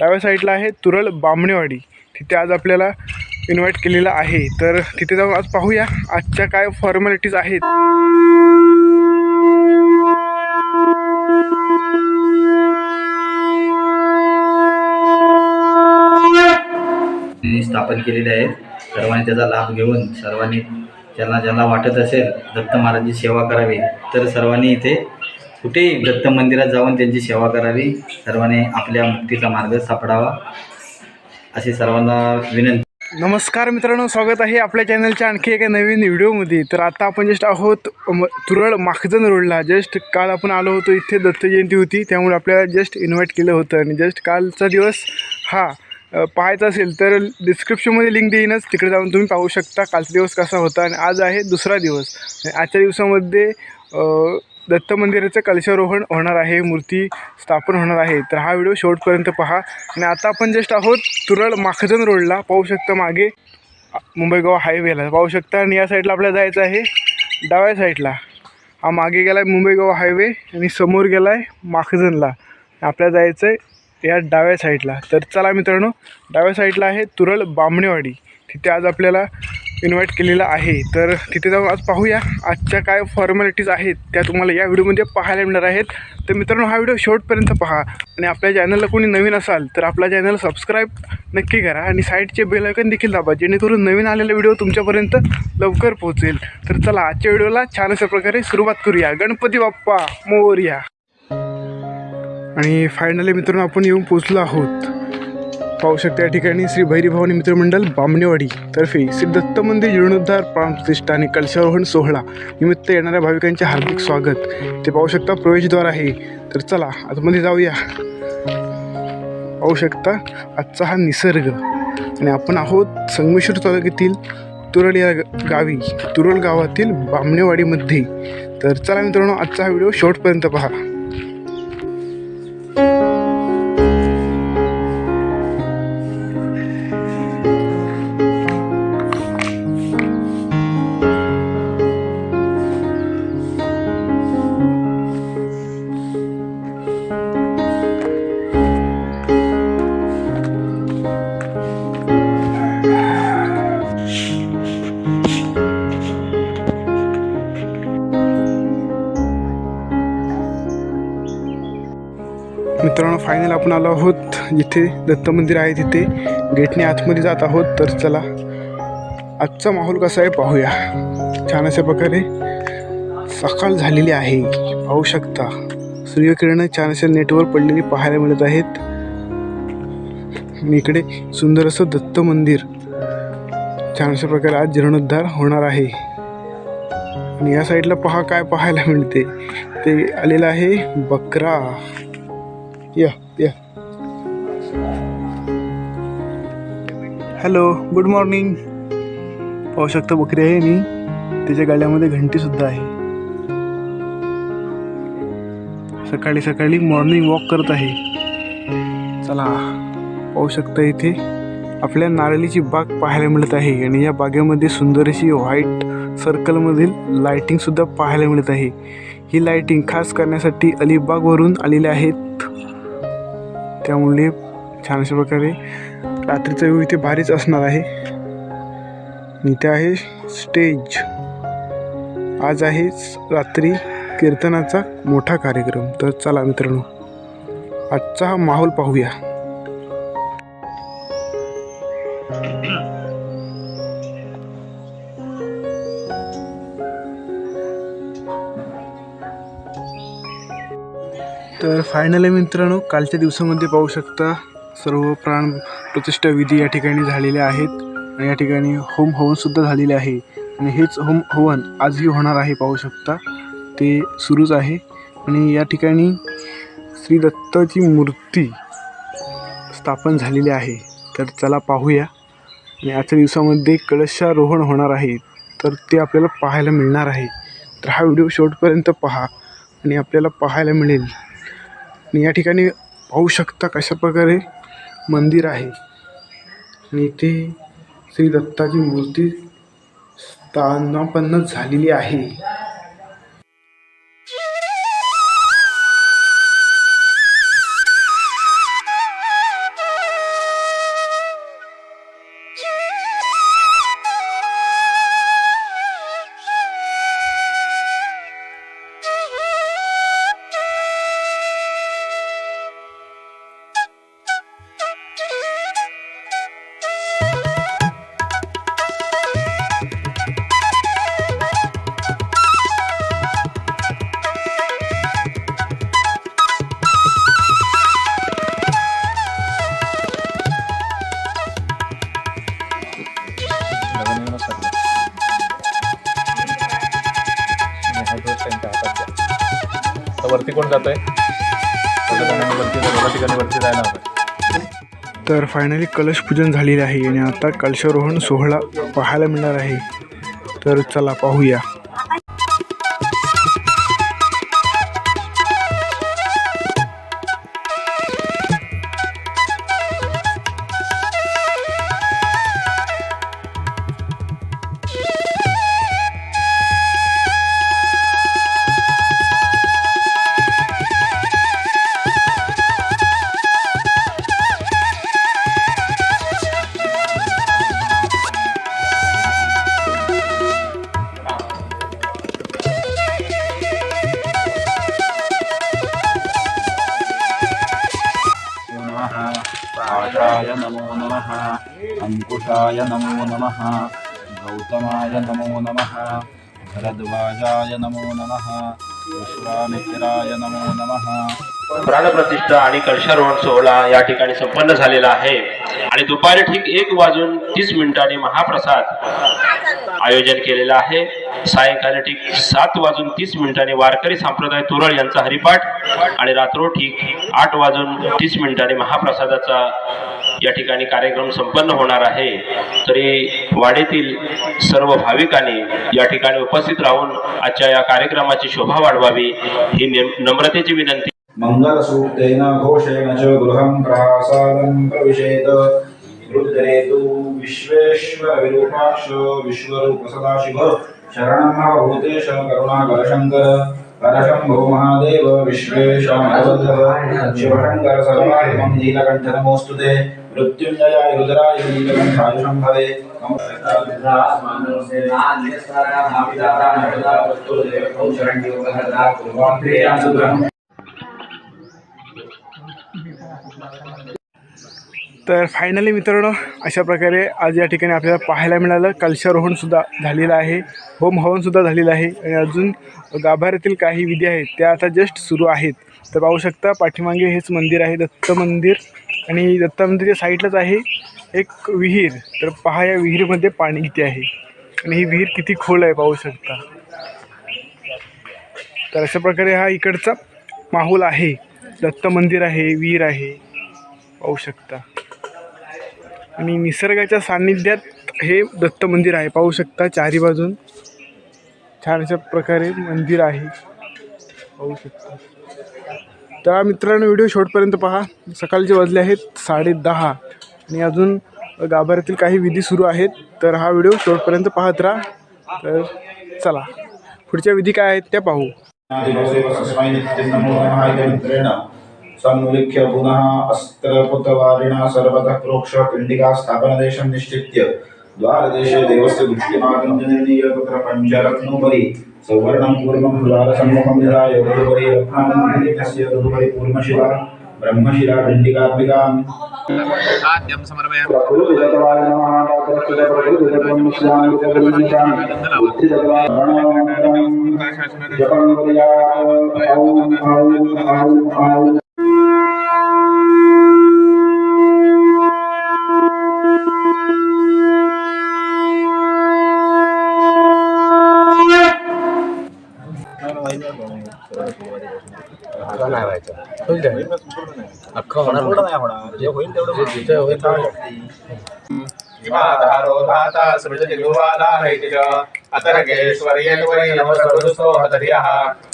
डाव्या साईडला आहे तुरळ बामणेवाडी. तिथे आज आपल्याला इन्व्हाइट केलेलं आहे. तर तिथे जाऊन आज पाहूया आजच्या काय फॉर्मॅलिटीज आहेत. त्यांनी स्थापन केलेले आहेत. सर्वांनी त्याचा लाभ घेऊन सर्वांनी ज्यांना ज्यांना वाटत असेल दत्त महाराजांची सेवा करावी तर सर्वांनी इथे कुठेही दत्त मंदिरात जाऊन त्यांची सेवा करावी? सर्वांनी आपल्या मुक्तीचा मार्ग सापडावा. असे सर्वांना विनंती. नमस्कार मित्रांनो स्वागत आहे आपल्या चॅनलच्या आणखी एका नवीन व्हिडिओमध्ये. तर आता आपण जस्ट आहोत म तुरळ माखजन रोडला. जस्ट काल आपण आलो होतो इथे दत्त जयंती होती. त्यामुळे आपल्याला जस्ट इन्व्हाइट केलं होतं. आणि जस्ट कालचा दिवस हा पाहायचा असेल तर डिस्क्रिप्शनमध्ये लिंक देईनच. तिकडे जाऊन तुम्ही पाहू शकता कालचा दिवस कसा होता. आणि आज आहे दुसरा दिवस. आजच्या दिवसामध्ये दत्त मंदिराचं कलशारोहण होणार आहे मूर्ती स्थापन होणार आहे. तर हा व्हिडिओ शेवटपर्यंत पहा. आणि आता आपण जस्ट आहोत तुरळ माखजन रोडला. पाहू शकता मागे मुंबई गोवा हायवेला पाहू शकता. आणि या साईडला आपल्याला जायचं आहे डाव्या साईडला हा मागे गेला आहे मुंबई गोवा हायवे आणि समोर गेला आहे माखजनला. आपल्याला जायचं आहे या डाव्या साईडला तर चला मित्रांनो डाव्या साईडला आहे तुरळ बामणेवाडी. तिथे आज आपल्याला इन्व्हाइट केलेलं आहे. तर तिथे जाऊन आज पाहूया आजच्या काय फॉर्मॅलिटीज आहेत त्या तुम्हाला या व्हिडिओमध्ये पाहायला मिळणार आहेत. तर मित्रांनो हा व्हिडिओ शेवटपर्यंत पहा. आणि आपल्या चॅनलला कोणी नवीन असाल तर आपला चॅनल सबस्क्राईब नक्की करा. आणि साईडचे बेलायकन देखील दाबा जेणेकरून नवीन आलेला व्हिडिओ तुमच्यापर्यंत लवकर पोहोचेल. तर चला आजच्या व्हिडिओला छान अशा प्रकारे सुरुवात करूया. गणपती बाप्पा मोर्या. आणि फायनली मित्रांनो आपण येऊन पोचलो आहोत. पाहू शकता या ठिकाणी श्री भैरी भवानी मित्रमंडळ बामणेवाडी तर्फे श्री दत्त मंदिर जीर्णोद्धार प्राणप्रतिष्ठा आणि कलशारोहण सोहळा निमित्त येणाऱ्या भाविकांचे हार्दिक स्वागत. ते पाहू शकता प्रवेशद्वार आहे. तर चला आतमध्ये जाऊया. पाहू शकता आजचा हा निसर्ग. आणि आपण आहोत संगमेश्वर तालुक्यातील तुरळ या गावी तुरळ गावातील बामणेवाडीमध्ये. तर चला मित्रांनो आजचा हा व्हिडिओ शेवटपर्यंत पहा. फायनल आपण आलो आहोत जिथे दत्त मंदिर आहे तिथे. गेटने आतमध्ये जात आहोत तर चला आजचा माहोल कसा आहे पाहूया. छान अशा प्रकारे सकाळ झालेली आहे. पाहू शकता सूर्यकिरणं छान अशा नेटवर पडलेली पाहायला मिळत आहेत. आणि इकडे सुंदर असं दत्त मंदिर. छान अशा प्रकारे आज जीर्णोद्धार होणार आहे. आणि या साईडला पहा काय पाहायला मिळते. ते आलेलं आहे बकरा. या या हॅलो गुड मॉर्निंग पाहू शकता बकरी आहे आणि त्याच्या गाड्यामध्ये घंटी सुद्धा आहे. सकाळी सकाळी मॉर्निंग वॉक करत आहे. चला पाहू शकता इथे आपल्या नारळीची बाग पाहायला मिळत आहे आणि या बागेमध्ये सुंदर अशी व्हाईट सर्कलमधील लायटिंगसुद्धा पाहायला मिळत आहे. ही लायटिंग खास करण्यासाठी अलिबागवरून आलेली आहेत. त्यामुळे छान अशा प्रकारे रात्रीचा व्यू इथे भारीच असणार आहे. इथे आहे स्टेज आज आहे रात्री कीर्तनाचा मोठा कार्यक्रम. तर चला मित्रांनो आजचा हा माहोल पाहूया. तर फायनली मित्रांनो कालच्या दिवसामध्ये पाहू शकता सर्व प्राण प्रतिष्ठा विधी या ठिकाणी झालेल्या आहेत आणि या ठिकाणी होम हवनसुद्धा झालेले आहे. आणि हेच होम हवन आजही होणार आहे पाहू शकता. ते सुरूच आहे. आणि या ठिकाणी श्री दत्ताची मूर्ती स्थापन झालेली आहे. तर चला पाहूया. आणि आजच्या दिवसामध्ये कळशारोहण होणार आहे. तर ते आपल्याला पाहायला मिळणार आहे. तर हा व्हिडिओ शेवटपर्यंत पहा. आणि आपल्याला पाहायला मिळेल. आणि या ठिकाणी पाहू शकता कशा प्रकारे मंदिर आहे. आणि इथे श्री दत्ताची मूर्ती स्थानापन्न झालेली आहे. शकता वरती कोण जातोय? वरती ठिकाणी वरती जायला तर फायनली कलश पूजन झालेले आहे आणि आता कलशारोहण सोहळा पाहायला मिळणार आहे. तर चला पाहूया. अंकुशाय नमो नमः। अंकुशाय नमो नमः। गौतमाय नमो नमः। भरद्वाजाय नमो नमः। विश्वामित्राय नमो नमः। प्राणप्रतिष्ठा आणि कलशारोहण सोहळा या ठिकाणी संपन्न झालेला आहे. आणि दुपारी ठीक एक वाजून तीस मिनिटांनी महाप्रसाद आयोजन केलेला आहे. सायंकाळी ठीक सात वाजून तीस मिनिटांनी वारकरी संप्रदाय तुरळ यांचा हरिपाठ आणि रात्रो ठीक आठ वाजून तीस मिनिटांनी महाप्रसादाचा या ठिकाणी कार्यक्रम संपन्न होणार आहे. तरी वाडेतील सर्व भाविकांनी या ठिकाणी उपस्थित राहून आजच्या या कार्यक्रमाची शोभा वाढवावी ही नम्रतेची विनंती. मङ्गलसूक्तेन घोषेण च गृहं प्रासादं प्रविशेत्। रुद्रेतु विश्वेश्वरविरूपाक्ष विश्वरूप सदाशिव। शरणं भूतेश करुणाकर शङ्कर हरशम्भो महादेव विश्वेश शिवशङ्कर सर्वाधिकं नीलकण्ठ नमोऽस्तु ते। मृत्युञ्जयाय रुद्राय तर फायनली मित्रांनो अशा प्रकारे आज या ठिकाणी आपल्याला पाहायला मिळालं. कलशारोहणसुद्धा झालेलं आहे. होम हवनसुद्धा झालेलं आहे. आणि अजून गाभाऱ्यातील काही विधी आहेत त्या आता जस्ट सुरू आहेत. तर पाहू शकता पाठीमागे हेच मंदिर आहे दत्त मंदिर. आणि दत्त मंदिरच्या साईडलाच आहे एक विहीर. तर पहा या विहीरमध्ये पाणी किती आहे. आणि ही विहीर किती खोल आहे पाहू शकता. तर अशा प्रकारे हा इकडचा माहोल आहे. दत्त मंदिर आहे विहीर आहे. पाहू शकता. आणि निसर्गाच्या सान्निध्यात हे दत्त मंदिर आहे. पाहू शकता चारी बाजून. छान अशा प्रकारे मंदिर आहे. पाहू शकता. तर मित्रांनो व्हिडिओ शेवटपर्यंत पहा. सकाळचे वाजले आहेत साडे दहा. आणि अजून गाभाऱ्यातील काही विधी सुरू आहेत. तर हा व्हिडिओ शेवटपर्यंत पाहत राहा. तर चला पुढच्या विधी काय आहेत त्या पाहू. दिवसेव तस्मै पुनः अस्त्रपुतवारिणा सर्वतः प्रोक्ष पिण्डिका स्थापनदेशं निश्चित्य। द्वारदेशे देवस्य दृष्टिमागञ्जनीय पञ्चरत्नोपरि सौवर्णं पूर्वं द्वारसम्मुखं निधाय तदुपरि रत्नानन्दस्य तदुपरि पूर्णशिला ब्रह्मशिला पिण्डिकात्मिकाम् प्रकृतिदत्तवाय नमः प्रकृतिदत्तं मिश्रामि प्रकृतिदत्तं जपं पर्याप्तं ॐ ॐ ॐ ॐ हिमाधारो धाता सृजतिर्वादारैति च अतर्गेश्वर्येन्वै नमस्कृतुस्तो हतर्यः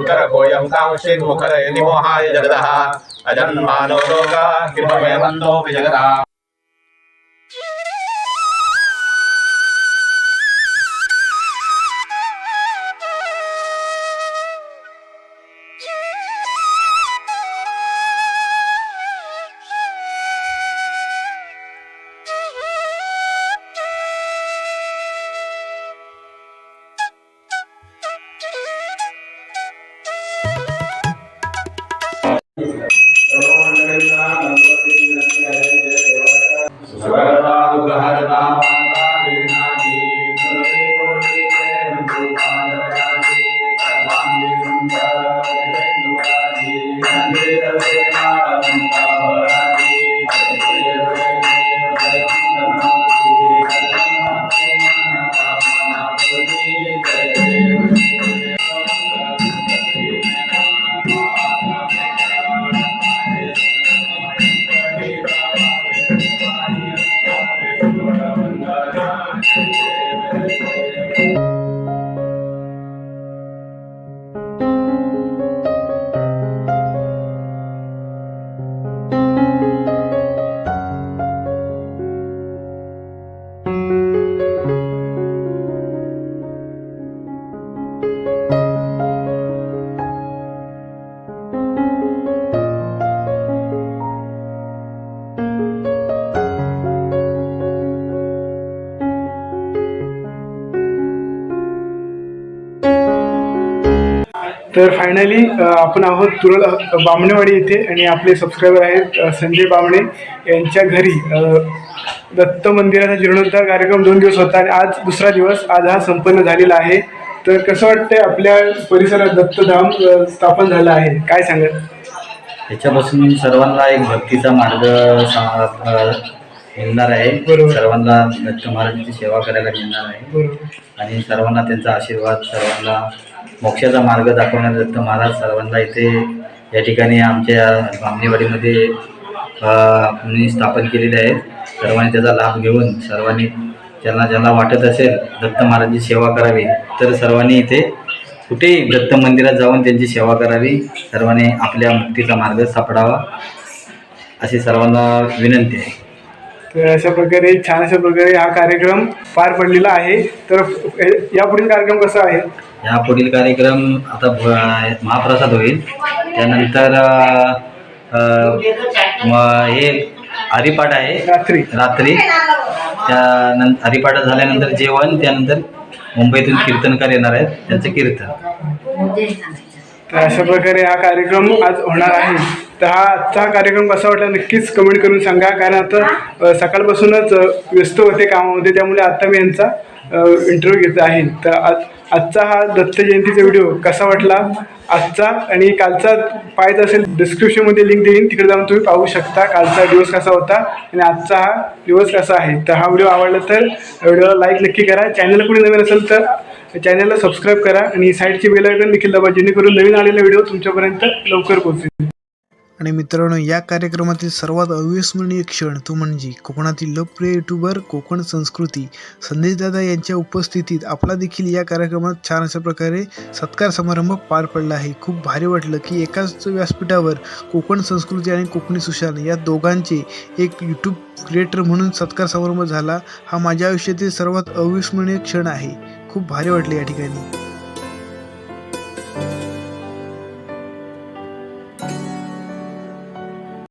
उतरकोऽयं कांश्चिन्मुखरयति मोहाय जगदः अजन्मानो लोका किमभयमन्दोऽपि जगदः Bye-bye. तर फायनली आपण आहोत तुरळ बामणेवाडी इथे आणि आपले सबस्क्रायबर आहेत संजय बामणे यांच्या घरी. दत्त मंदिराचा जीर्णोद्धार कार्यक्रम दोन दिवस होता आणि आज दुसरा दिवस. आज हा संपन्न झालेला आहे. तर कसं वाटतंय आपल्या परिसरात दत्तधाम स्थापन झालं आहे? काय सांगाल? त्याच्यापासून सर्वांना एक भक्तीचा मार्ग मिळणार आहे. सर्वांना दत्त महाराजांची सेवा करायला मिळणार आहे. आणि सर्वांना त्यांचा आशीर्वाद सर्वांना मोक्षाचा मार्ग दाखवणारे दत्त महाराज सर्वांना इथे या ठिकाणी आमच्या बामणेवाडीमध्ये अ, स्थापन केलेले आहे. सर्वांनी त्याचा लाभ घेऊन सर्वांनी ज्यांना ज्यांना वाटत असेल दत्त महाराजची सेवा करावी तर सर्वांनी इथे कुठेही दत्त मंदिरात जाऊन त्यांची सेवा करावी. सर्वांनी आपल्या मुक्तीचा मार्ग सापडावा अशी सर्वांना विनंती आहे. तर अशा प्रकारे छान अशा प्रकारे हा कार्यक्रम पार पडलेला आहे. तर यापुढील कार्यक्रम कसा आहे? या पुढील कार्यक्रम आता महाप्रसाद होईल. त्यानंतर हे हरिपाठ आहे. रात्री. रात्री. त्यानंतर हरिपाठ झाल्यानंतर जेवण त्यानंतर मुंबईतून कीर्तनकार येणार आहेत. त्यांचं कीर्तन. तर अशा प्रकारे हा कार्यक्रम आज होणार आहे. तर हा आजचा कार्यक्रम कसा वाटला नक्कीच कमेंट करून सांगा. कारण आता सकाळपासूनच व्यस्त होते कामामध्ये. त्यामुळे आता मी यांचा इंटरव्ह्यू घेत आहे. तर आज आजचा हा दत्त जयंतीचा व्हिडिओ कसा वाटला? आजचा आणि कालचा पाहायचा असेल डिस्क्रिप्शनमध्ये लिंक देईन. तिकडे जाऊन तुम्ही पाहू शकता कालचा दिवस कसा होता आणि आजचा हा दिवस कसा आहे. तर हा व्हिडिओ आवडला तर व्हिडिओला लाईक नक्की करा. चॅनल कुठे नवीन असेल तर चॅनलला सबस्क्राईब करा आणि साईडची बेल आयकॉन देखील दाबा जेणेकरून नवीन आलेला व्हिडिओ तुमच्यापर्यंत लवकर पोहोचेल. आणि मित्रांनो या कार्यक्रमातील सर्वात अविस्मरणीय क्षण तो म्हणजे कोकणातील लोकप्रिय युट्यूबर कोकण संस्कृती संदेशदादा यांच्या उपस्थितीत आपला देखील या कार्यक्रमात छान अशा प्रकारे सत्कार समारंभ पार पडला आहे. खूप भारी वाटलं की एकाच व्यासपीठावर कोकण संस्कृती आणि कोकणी सुशांत या दोघांचे एक यूट्यूब क्रिएटर म्हणून सत्कार समारंभ झाला. हा माझ्या आयुष्यातील सर्वात अविस्मरणीय क्षण आहे. खूप भारी वाटले या ठिकाणी.